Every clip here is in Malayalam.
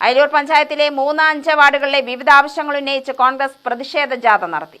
അയലൂർ പഞ്ചായത്തിലെ മൂന്ന് അഞ്ച് വാർഡുകളിലെ വിവിധ ആവശ്യങ്ങൾ ഉന്നയിച്ച് കോൺഗ്രസ് പ്രതിഷേധ ജാഥ നടത്തി.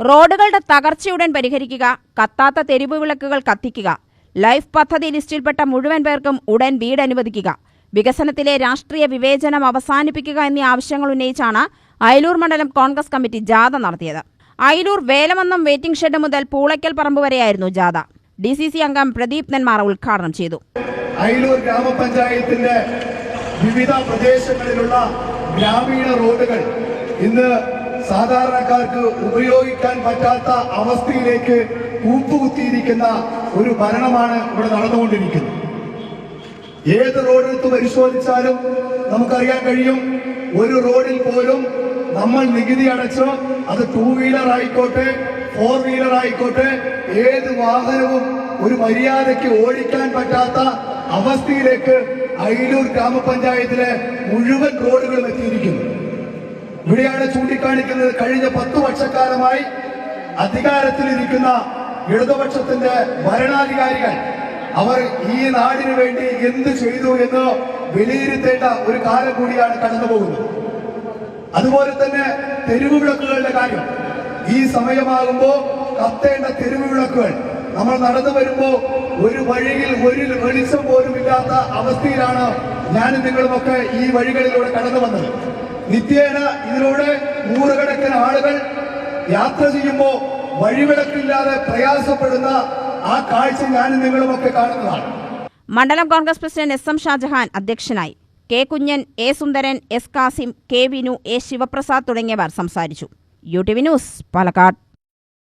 റോഡുകളുടെ തകർച്ചയുടൻ പരിഹരിക്കുക കത്താത്ത തെരുവ് വിളക്കുകൾ കത്തിക്കുക ലൈഫ് പദ്ധതി ലിസ്റ്റിൽപ്പെട്ട മുഴുവൻ പേർക്കും ഉടൻ വീട് അനുവദിക്കുക വികസനത്തിലെ രാഷ്ട്രീയ വിവേചനം അവസാനിപ്പിക്കുക എന്നീ ആവശ്യങ്ങൾ ഉന്നയിച്ചാണ് അയലൂർ മണ്ഡലം കോൺഗ്രസ് കമ്മിറ്റി ജാഥ നടത്തിയത്. അയലൂർ വേലമന്നം വെയിറ്റിംഗ് ഷെഡ് മുതൽ പൂളയ്ക്കൽ പറമ്പ് വരെയായിരുന്നു ജാഥ. ഡി സി സി അംഗം പ്രദീപ് നെന്മാറ ഉദ്ഘാടനം ചെയ്തു. അയലൂർ ഗ്രാമപഞ്ചായത്തിന്റെ വിവിധ പ്രദേശങ്ങളിലുള്ള ഗ്രാമീണ റോഡുകൾ ഇന്ന് സാധാരണക്കാർക്ക് ഉപയോഗിക്കാൻ പറ്റാത്ത അവസ്ഥയിലേക്ക് കൂപ്പുകുത്തിയിരിക്കുന്ന ഒരു ഭരണമാണ് ഇവിടെ നടന്നുകൊണ്ടിരിക്കുന്നത്. ഏത് റോഡെടുത്ത് പരിശോധിച്ചാലും നമുക്കറിയാൻ കഴിയും ഒരു റോഡിൽ പോലും നമ്മൾ നികുതി അടച്ചോ അത് ടൂ വീലർ ആയിക്കോട്ടെ ഫോർ വീലർ ആയിക്കോട്ടെ ഏത് വാഹനവും ഒരു മര്യാദയ്ക്ക് ഓടിക്കാൻ പറ്റാത്ത അവസ്ഥയിലേക്ക് അയിലൂർ ഗ്രാമപഞ്ചായത്തിലെ മുഴുവൻ റോഡുകളും എത്തിയിരിക്കുന്നു. ഇവിടെയാണ് ചൂണ്ടിക്കാണിക്കുന്നത് കഴിഞ്ഞ പത്തു വർഷക്കാലമായി അധികാരത്തിലിരിക്കുന്ന ഇടതുപക്ഷത്തിന്റെ ഭരണാധികാരികൾ. അവർ ഈ നാടിനു വേണ്ടി എന്ത് ചെയ്തു എന്ന് വിലയിരുത്തേണ്ട ഒരു കാലം കൂടിയാണ് കടന്നു പോകുന്നത് അതുപോലെ തന്നെ തെരുവ് വിളക്കുകളുടെ കാര്യം. ഈ സമയമാകുമ്പോൾ കത്തേണ്ട തെരുവ് വിളക്കുകൾ നമ്മൾ നടന്നു വരുമ്പോ ഒരു വഴിയിൽ ഒരു വെളിച്ചം പോലും ഇല്ലാത്ത അവസ്ഥയിലാണ് ഞാനും നിങ്ങളുമൊക്കെ ഈ വഴികളിലൂടെ കടന്നു വന്നത്. നിത്യേന ഇതിലൂടെ നൂറുകണക്കിന് ആളുകൾ യാത്ര ചെയ്യുമ്പോ വഴിവിളക്കില്ലാതെ പ്രയാസപ്പെടുന്ന ആ കാഴ്ച ഞാനും നിങ്ങളുമൊക്കെ കാണുന്നതാണ്. മണ്ഡലം Congress president S M Shajahan അധ്യക്ഷനായി. K Kunjan A Sundaran S Kasim K Vinu A Sivaprasad തുടങ്ങിയവർ സംസാരിച്ചു. U T V news Palakkad.